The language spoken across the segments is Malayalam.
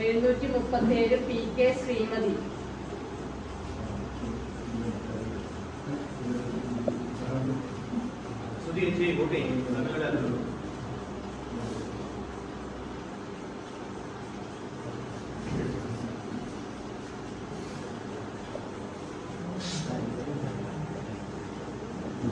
എഴുന്നൂറ്റി മുപ്പത്തി ഏഴ് പി കെ ശ്രീമതി. സുധീർ ചെയ്യ് നല്ല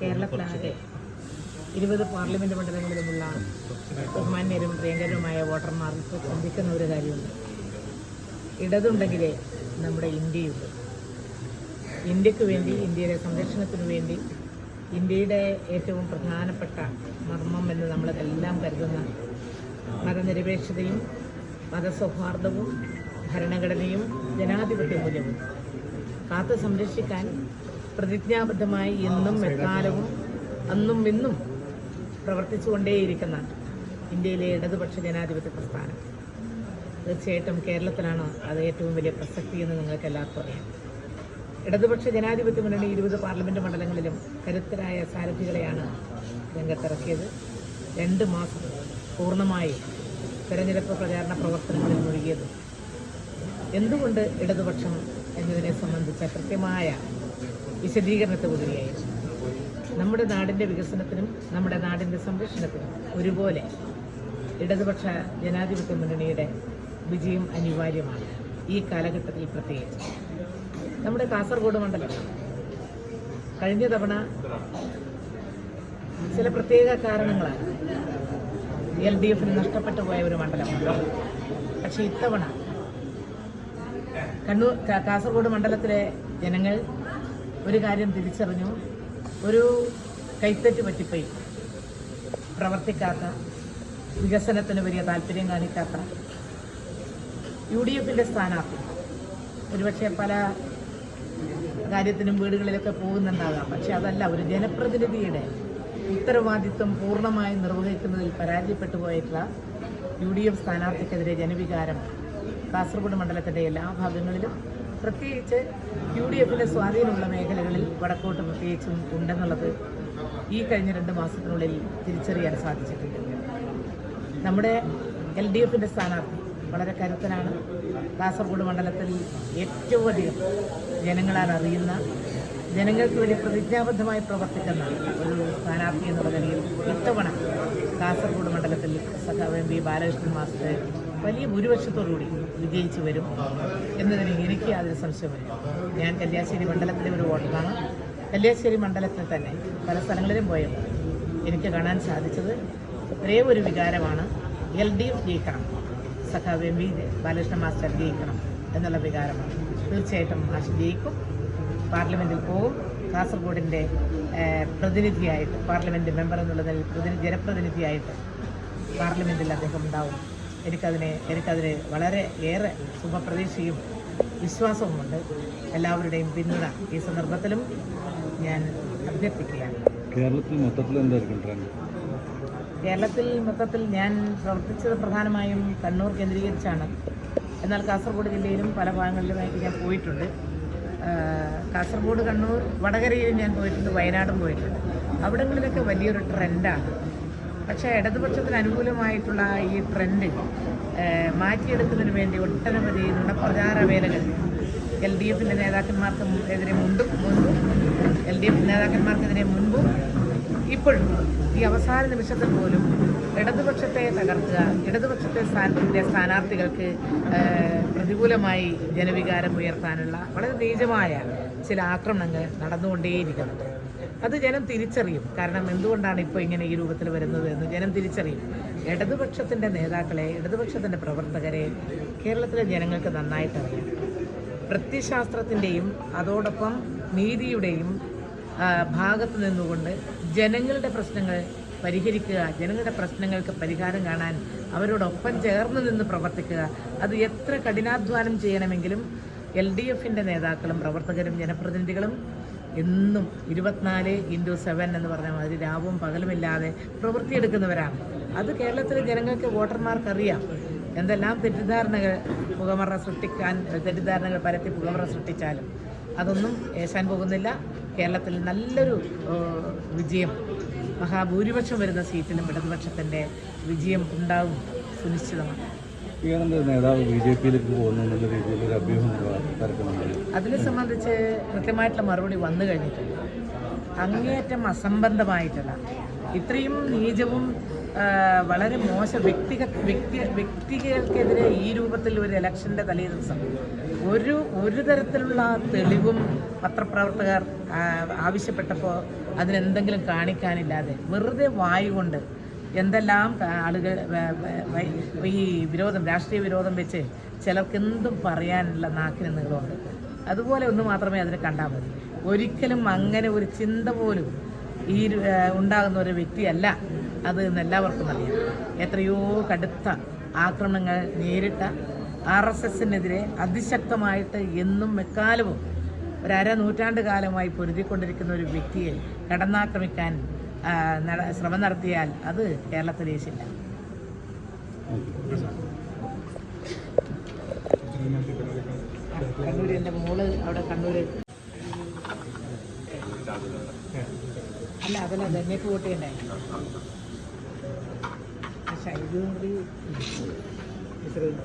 കേരളത്തിലാകെ ഇരുപത് പാർലമെന്റ് മണ്ഡലങ്ങളിലുമുള്ള ബഹുമാന്യരും പ്രിയങ്കരനുമായ വോട്ടർമാർക്ക് ചിന്തിക്കുന്ന ഒരു കാര്യമുണ്ട്. ഇടതുണ്ടെങ്കിലേ നമ്മുടെ ഇന്ത്യയുണ്ട്. ഇന്ത്യയ്ക്ക് വേണ്ടി ഇന്ത്യയുടെ സംരക്ഷണത്തിനു വേണ്ടി ഇന്ത്യയുടെ ഏറ്റവും പ്രധാനപ്പെട്ട മർമ്മം എന്ന് നമ്മളതെല്ലാം കരുതുന്ന മതനിരപേക്ഷതയും മതസൗഹാർദ്ദവും ഭരണഘടനയും ജനാധിപത്യ മൂല്യവും. കാത്തു സംരക്ഷിക്കാൻ പ്രതിജ്ഞാബദ്ധമായി എന്നും എക്കാലവും അന്നും ഇന്നും പ്രവർത്തിച്ചുകൊണ്ടേയിരിക്കുന്ന ഇന്ത്യയിലെ ഇടതുപക്ഷ ജനാധിപത്യ പ്രസ്ഥാനം. തീർച്ചയായിട്ടും കേരളത്തിലാണ് അത് ഏറ്റവും വലിയ പ്രസക്തി എന്ന് നിങ്ങൾക്ക് എല്ലാവർക്കും അറിയാം. ഇടതുപക്ഷ ജനാധിപത്യ മുന്നണി ഇരുപത് പാർലമെന്റ് മണ്ഡലങ്ങളിലും കരുത്തരായ സാരഥികളെയാണ് രംഗത്തിറക്കിയത്. രണ്ട് മാസം പൂർണമായി തെരഞ്ഞെടുപ്പ് പ്രചാരണ പ്രവർത്തനങ്ങളിൽ മുഴുകിയത്. എന്തുകൊണ്ട് ഇടതുപക്ഷം എന്നതിനെ സംബന്ധിച്ച കൃത്യമായ വിശദീകരണത്തോടുകൂടിയായിരുന്നു നമ്മുടെ നാടിന്റെ വികസനത്തിനും നമ്മുടെ നാടിന്റെ സംരക്ഷണത്തിനും ഒരുപോലെ ഇടതുപക്ഷ ജനാധിപത്യ മുന്നണിയുടെ വിജയം അനിവാര്യമാണ് ഈ കാലഘട്ടത്തിൽ പ്രത്യേകിച്ച്. നമ്മുടെ കാസർഗോഡ് മണ്ഡലം. കഴിഞ്ഞ തവണ ചില പ്രത്യേക കാരണങ്ങളാണ് എൽ ഡി എഫിന് നഷ്ടപ്പെട്ടു പോയ ഒരു മണ്ഡലമാണ് പക്ഷെ ഇത്തവണ കണ്ണൂർ കാസർഗോഡ് മണ്ഡലത്തിലെ ജനങ്ങൾ ഒരു കാര്യം തിരിച്ചറിഞ്ഞു. ഒരു കൈത്തറ്റ് പറ്റിപ്പോയി. പ്രവർത്തിക്കാത്ത വികസനത്തിന് വലിയ താല്പര്യം കാണിക്കാത്ത യു ഡി എഫിന്റെ സ്ഥാനാർത്ഥി. ഒരുപക്ഷെ പല കാര്യത്തിനും വീടുകളിലൊക്കെ പോകുന്നുണ്ടാകാം. പക്ഷെ അതല്ല ഒരു ജനപ്രതിനിധിയുടെ ഉത്തരവാദിത്വം പൂർണമായും നിർവഹിക്കുന്നതിൽ പരാജയപ്പെട്ടു പോയിട്ടുള്ള യു ഡി എഫ് സ്ഥാനാർത്ഥിക്കെതിരെ ജനവികാരം കാസർഗോഡ് മണ്ഡലത്തിന്റെ എല്ലാ ഭാഗങ്ങളിലും. പ്രത്യേകിച്ച് യു ഡി എഫിന്റെ സ്വാധീനമുള്ള മേഖലകളിൽ വടക്കോട്ട് പ്രത്യേകിച്ചും ഉണ്ടെന്നുള്ളത് ഈ കഴിഞ്ഞ രണ്ട് മാസത്തിനുള്ളിൽ തിരിച്ചറിയാൻ സാധിച്ചിട്ടുണ്ട്. നമ്മുടെ എൽ ഡി എഫിന്റെ സ്ഥാനാർത്ഥി വളരെ കരുത്തനാണ്. കാസർഗോഡ് മണ്ഡലത്തിൽ ഏറ്റവും അധികം ജനങ്ങളാൽ അറിയുന്ന ജനങ്ങൾക്ക് വേണ്ടി പ്രതിജ്ഞാബദ്ധമായി പ്രവർത്തിക്കുന്ന ഒരു സ്ഥാനാർത്ഥി എന്നുള്ള നിലയിൽ ഇത്തവണ കാസർഗോഡ് മണ്ഡലത്തിൽ സഖാവ് എം പി ബാലകൃഷ്ണൻ മാസ്റ്റർ വലിയ ഭൂരിപക്ഷത്തോടുകൂടി വിജയിച്ചു വരും എന്നതിന് എനിക്ക് അതിൽ സംശയമില്ല ഞാൻ കല്യാശ്ശേരി മണ്ഡലത്തിലെ ഒരു വോട്ടറാണ്. കല്യാശ്ശേരി മണ്ഡലത്തിൽ തന്നെ പല സ്ഥലങ്ങളിലും പോയപ്പോൾ എനിക്ക് കാണാൻ സാധിച്ചത് ഒരേ ഒരു വികാരമാണ് എൽ ഡി എഫ് ജയിക്കണം. സഖാവ് എം ബാലകൃഷ്ണ മാസ്റ്റർ ജയിക്കണം എന്നുള്ള വികാരമാണ്. തീർച്ചയായിട്ടും മാഷ് ജയിക്കും. പാർലമെന്റിൽ പോകും കാസർഗോഡിന്റെ പ്രതിനിധിയായിട്ട് പാർലമെന്റ് മെമ്പർ എന്നുള്ള നിലയിൽ പ്രതിനിധി ജനപ്രതിനിധിയായിട്ട് പാർലമെന്റിൽ അദ്ദേഹം ഉണ്ടാവും. എനിക്കതിനെ എനിക്കതിന് വളരെ ഏറെ ശുഭപ്രതീക്ഷയും വിശ്വാസവുമുണ്ട്. എല്ലാവരുടെയും പിന്തുണ ഈ സന്ദർഭത്തിലും ഞാൻ അഭ്യർത്ഥിക്കുകയാണ്. കേരളത്തിൽ മൊത്തത്തിൽ എന്തായിരിക്കും ട്രെൻഡ്? കേരളത്തിൽ മൊത്തത്തിൽ ഞാൻ പ്രവർത്തിച്ചത് പ്രധാനമായും കണ്ണൂർ കേന്ദ്രീകരിച്ചാണ്. എന്നാൽ കാസർഗോഡ് ജില്ലയിലും പല ഭാഗങ്ങളിലുമായിട്ട് ഞാൻ പോയിട്ടുണ്ട്. കാസർഗോഡ് കണ്ണൂർ വടകരയിലും ഞാൻ പോയിട്ടുണ്ട് വയനാടും പോയിട്ടുണ്ട്. അവിടങ്ങളിലൊക്കെ വലിയൊരു ട്രെൻഡാണ്. പക്ഷേ ഇടതുപക്ഷത്തിന് അനുകൂലമായിട്ടുള്ള ഈ ട്രെൻഡ് മാറ്റിയെടുക്കുന്നതിന് വേണ്ടി ഒട്ടനവധി നുണപ്രചാര വേലകൾ എൽ ഡി എഫിന്റെ നേതാക്കന്മാർക്ക് എതിരെ മുണ്ടും മുൻപും എൽ ഡി എഫ് നേതാക്കന്മാർക്കെതിരെ മുൻപും ഇപ്പോഴും ഈ അവസാന നിമിഷത്തിൽ പോലും ഇടതുപക്ഷത്തെ തകർക്കുക ഇടതുപക്ഷത്തെ സ്ഥാനത്തിന്റെ സ്ഥാനാർത്ഥികൾക്ക് പ്രതികൂലമായി ജനവികാരം ഉയർത്താനുള്ള വളരെ നീചമായ ചില ആക്രമണങ്ങൾ നടന്നുകൊണ്ടേയിരിക്കുന്നുണ്ട് അത് ജനം തിരിച്ചറിയും. കാരണം എന്തുകൊണ്ടാണ് ഇപ്പോൾ ഇങ്ങനെ ഈ രൂപത്തിൽ വരുന്നത് എന്ന് ജനം തിരിച്ചറിയും. ഇടതുപക്ഷത്തിന്റെ നേതാക്കളെ ഇടതുപക്ഷത്തിന്റെ പ്രവർത്തകരെ കേരളത്തിലെ ജനങ്ങൾക്ക് നന്നായിട്ടറിയാം. പ്രത്യശാസ്ത്രത്തിന്റെയും അതോടൊപ്പം നീതിയുടെയും ഭാഗത്ത് നിന്നുകൊണ്ട് ജനങ്ങളുടെ പ്രശ്നങ്ങൾ പരിഹരിക്കുക ജനങ്ങളുടെ പ്രശ്നങ്ങൾക്ക് പരിഹാരം കാണാൻ അവരോടൊപ്പം ചേർന്ന് നിന്ന് പ്രവർത്തിക്കുക. അത് എത്ര കഠിനാധ്വാനം ചെയ്യണമെങ്കിലും എൽ ഡി എഫിന്റെ നേതാക്കളും പ്രവർത്തകരും ജനപ്രതിനിധികളും എന്നും ഇരുപത്തിനാല് ഇന്റു സെവൻ എന്ന് പറഞ്ഞ മാതിരി രാവും പകലുമില്ലാതെ പ്രവൃത്തിയെടുക്കുന്നവരാണ് അത് കേരളത്തിലെ ജനങ്ങൾക്ക് വോട്ടർമാർക്കറിയാം. എന്തെല്ലാം തെറ്റിദ്ധാരണകൾ പുകമറ സൃഷ്ടിക്കാൻ തെറ്റിദ്ധാരണകൾ പരത്തി പുകമറ സൃഷ്ടിച്ചാലും. അതൊന്നും ഏശാൻ പോകുന്നില്ല. കേരളത്തിൽ നല്ലൊരു വിജയം മഹാഭൂരിപക്ഷം വരുന്ന സീറ്റിലും ഇടതുപക്ഷത്തിന്റെ വിജയം ഉണ്ടാവും സുനിശ്ചിതമാണ്. നേതാവ് ബി ജെ പിയിലേക്ക് പോകുന്നു എന്നുള്ള ഒരു അഭ്യൂഹം പരക്കുന്നുണ്ട് അതിനെ സംബന്ധിച്ച് കൃത്യമായിട്ടുള്ള മറുപടി വന്നു കഴിഞ്ഞിട്ടുണ്ട് അങ്ങേയറ്റം അസംബന്ധമായിട്ടുള്ള ഇത്രയും നീചവും വളരെ മോശം വ്യക്തിക വ്യക്തി വ്യക്തികൾക്കെതിരെ ഈ രൂപത്തിൽ ഒരു ഇലക്ഷന്റെ തലേ ദിവസം. ഒരു ഒരു തരത്തിലുള്ള തെളിവും പത്രപ്രവർത്തകർ ആവശ്യപ്പെട്ടപ്പോൾ അതിനെന്തെങ്കിലും കാണിക്കാനില്ലാതെ വെറുതെ വായു കൊണ്ട് എന്തെല്ലാം ആളുകൾ ഈ വിരോധം രാഷ്ട്രീയ വിരോധം വെച്ച് ചിലർക്ക് എന്തും പറയാനുള്ള നാക്കിന് നീളമുണ്ട്. അതുപോലെ ഒന്ന് മാത്രമേ അതിനെ കണ്ടാൽ മതി. ഒരിക്കലും അങ്ങനെ ഒരു ചിന്ത പോലും ഈ ഉണ്ടാകുന്ന ഒരു വ്യക്തിയല്ല അത് എന്ന് എല്ലാവർക്കും അറിയാം. എത്രയോ കടുത്ത ആക്രമണങ്ങൾ നേരിട്ട ആർ എസ് എസിനെതിരെ അതിശക്തമായിട്ട് എന്നും എക്കാലവും ഒരു അര നൂറ്റാണ്ട് കാലമായി പൊരുതിക്കൊണ്ടിരിക്കുന്ന ഒരു വ്യക്തിയെ കടന്നാക്രമിക്കാൻ ശ്രമം നടത്തിയാൽ അത് കേരളത്തിൽ ദേശില്ല കണ്ണൂർ എന്റെ മോൾ അവിടെ കണ്ണൂർ അല്ല അതല്ല ധന്യക്ക് വോട്ട് പക്ഷേ ഇത്